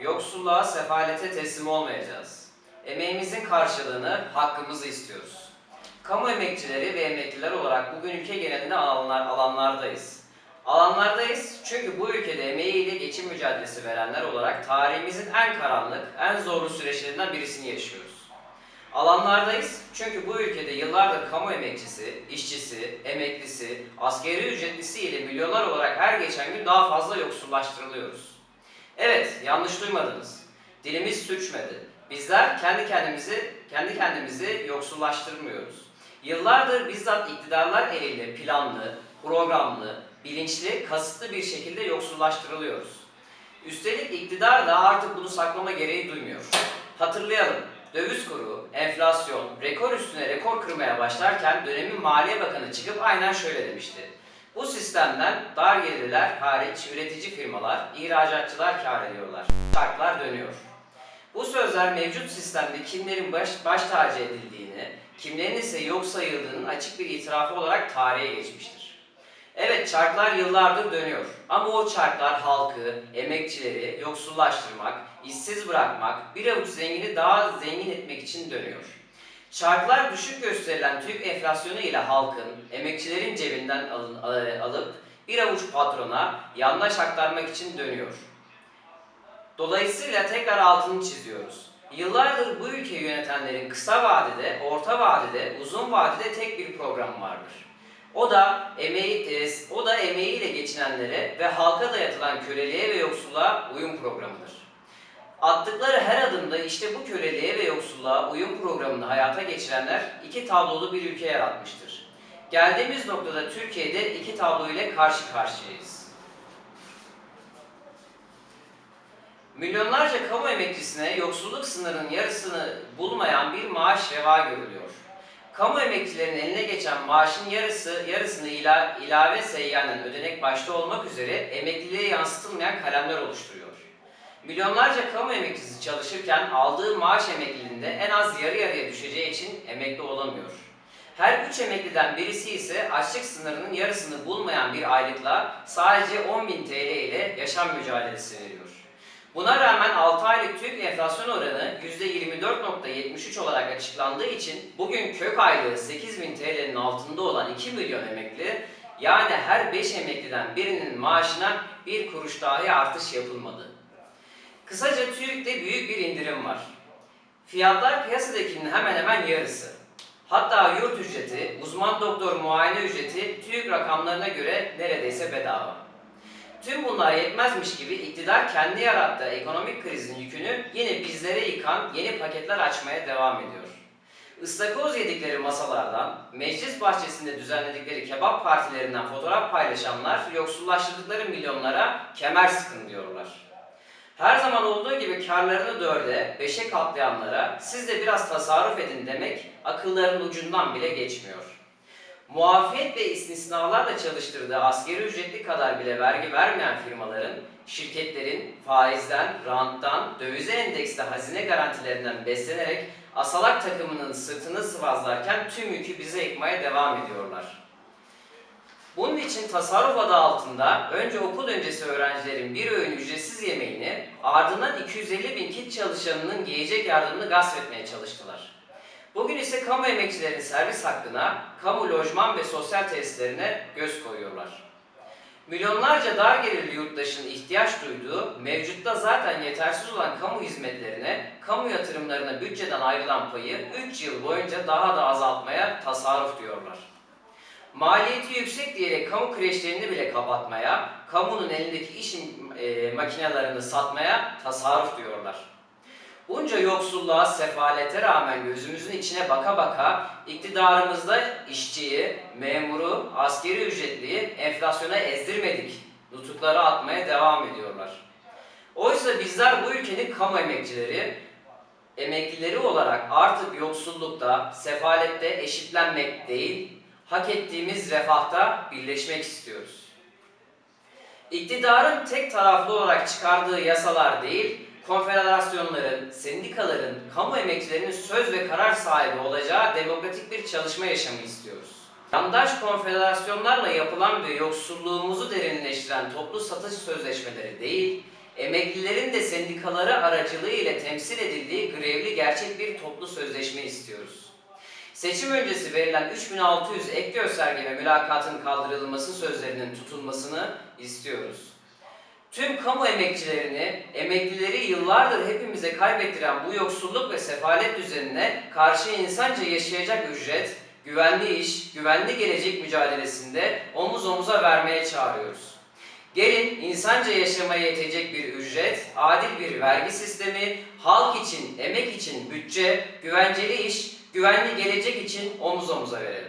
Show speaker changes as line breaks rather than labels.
Yoksulluğa, sefalete teslim olmayacağız. Emeğimizin karşılığını, hakkımızı istiyoruz. Kamu emekçileri ve emekliler olarak bugün ülke genelinde alanlar, alanlardayız. Alanlardayız çünkü bu ülkede emeğiyle geçim mücadelesi verenler olarak tarihimizin en karanlık, en zorlu süreçlerinden birisini yaşıyoruz. Alanlardayız çünkü bu ülkede yıllardır kamu emekçisi, işçisi, emeklisi, askeri ücretlisi ile milyonlar olarak her geçen gün daha fazla yoksullaştırılıyoruz. Evet, yanlış duymadınız. Dilimiz sürçmedi. Bizler kendi kendimizi kendi kendimizi yoksullaştırmıyoruz. Yıllardır bizzat iktidarlar eliyle planlı, programlı, bilinçli, kasıtlı bir şekilde yoksullaştırılıyoruz. Üstelik iktidar da artık bunu saklama gereği duymuyor. Hatırlayalım, döviz kuru, enflasyon, rekor üstüne rekor kırmaya başlarken dönemin Maliye Bakanı çıkıp aynen şöyle demişti. Bu sistemden dar gelirler hariç üretici firmalar, ihracatçılar kar ediyorlar. Çarklar dönüyor. Bu sözler mevcut sistemde kimlerin baş, baş tacı edildiğini, kimlerin ise yok sayıldığının açık bir itirafı olarak tarihe geçmiştir. Evet çarklar yıllardır dönüyor ama o çarklar halkı, emekçileri yoksullaştırmak, işsiz bırakmak, bir avuç zengini daha zengin etmek için dönüyor. Çarklar düşük gösterilen TÜİK enflasyonu ile halkın, emekçilerin cebinden alın- al- alıp bir avuç patrona yandaş aktarmak için dönüyor. Dolayısıyla tekrar altını çiziyoruz. Yıllardır bu ülkeyi yönetenlerin kısa vadede, orta vadede, uzun vadede tek bir programı vardır. O da emeği, e, o da emeğiyle geçinenlere ve halka dayatılan köleliğe ve yoksulluğa uyum programıdır. Attıkları her adımda işte bu köleliğe ve yoksulluğa uyum programını hayata geçirenler iki tablolu bir ülke yaratmıştır. Geldiğimiz noktada Türkiye'de iki tablo ile karşı karşıyayız. Milyonlarca kamu emekçisine yoksulluk sınırının yarısını bulmayan bir maaş reva görülüyor. Kamu emekçilerinin eline geçen maaşın yarısı yarısını ila, ilave seyyanen ödenek başta olmak üzere emekliliğe yansıtılmayan kalemler oluşturuyor. Milyonlarca kamu emekçisi çalışırken aldığı maaş emekliliğinde en az yarı yarıya düşeceği için emekli olamıyor. Her üç emekliden birisi ise açlık sınırının yarısını bulmayan bir aylıkla sadece 10.000 TL ile yaşam mücadelesi veriyor. Buna rağmen 6 aylık TÜİK enflasyon oranı %24.73 olarak açıklandığı için bugün kök aylığı 8.000 TL'nin altında olan 2 milyon emekli yani her 5 emekliden birinin maaşına bir kuruş dahi artış yapılmadı. Kısaca TÜİK'te büyük bir indirim var. Fiyatlar piyasadakinin hemen hemen yarısı. Hatta yurt ücreti, uzman doktor muayene ücreti TÜİK rakamlarına göre neredeyse bedava. Tüm bunlar yetmezmiş gibi iktidar kendi yarattığı ekonomik krizin yükünü yine bizlere yıkan yeni paketler açmaya devam ediyor. Istakoz yedikleri masalardan, meclis bahçesinde düzenledikleri kebap partilerinden fotoğraf paylaşanlar yoksullaştırdıkları milyonlara kemer sıkın diyorlar. Her zaman olduğu gibi karlarını dörde, beşe katlayanlara siz de biraz tasarruf edin demek akıllarının ucundan bile geçmiyor. Muafiyet ve istisnalarla çalıştırdığı askeri ücretli kadar bile vergi vermeyen firmaların, şirketlerin faizden, ranttan, dövize endeksli hazine garantilerinden beslenerek asalak takımının sırtını sıvazlarken tüm yükü bize yıkmaya devam ediyorlar. Bunun için tasarruf adı altında önce okul öncesi öğrencilerin bir öğün ücretsiz yemeğini ardından 250 bin kit çalışanının giyecek yardımını gasp etmeye çalıştılar. Bugün ise kamu emekçilerinin servis hakkına, kamu lojman ve sosyal tesislerine göz koyuyorlar. Milyonlarca dar gelirli yurttaşın ihtiyaç duyduğu, mevcutta zaten yetersiz olan kamu hizmetlerine, kamu yatırımlarına bütçeden ayrılan payı 3 yıl boyunca daha da azaltmaya tasarruf diyorlar. Maliyeti yüksek diyerek kamu kreşlerini bile kapatmaya, kamunun elindeki iş e, makinelerini satmaya tasarruf diyorlar. Bunca yoksulluğa, sefalete rağmen gözümüzün içine baka baka iktidarımızda işçiyi, memuru, askeri ücretliyi enflasyona ezdirmedik. Nutukları atmaya devam ediyorlar. Oysa bizler bu ülkenin kamu emekçileri, emeklileri olarak artık yoksullukta, sefalette eşitlenmek değil, hak ettiğimiz refahta birleşmek istiyoruz. İktidarın tek taraflı olarak çıkardığı yasalar değil, konfederasyonların, sendikaların, kamu emekçilerinin söz ve karar sahibi olacağı demokratik bir çalışma yaşamı istiyoruz. Yandaş konfederasyonlarla yapılan ve yoksulluğumuzu derinleştiren toplu satış sözleşmeleri değil, emeklilerin de sendikaları aracılığı ile temsil edildiği grevli gerçek bir toplu sözleşme istiyoruz. Seçim öncesi verilen 3600 ek gösterge ve mülakatın kaldırılması sözlerinin tutulmasını istiyoruz. Tüm kamu emekçilerini, emeklileri yıllardır hepimize kaybettiren bu yoksulluk ve sefalet düzenine karşı insanca yaşayacak ücret, güvenli iş, güvenli gelecek mücadelesinde omuz omuza vermeye çağırıyoruz. Gelin insanca yaşamaya yetecek bir ücret, adil bir vergi sistemi, halk için, emek için bütçe, güvenceli iş, güvenli gelecek için omuz omuza verelim.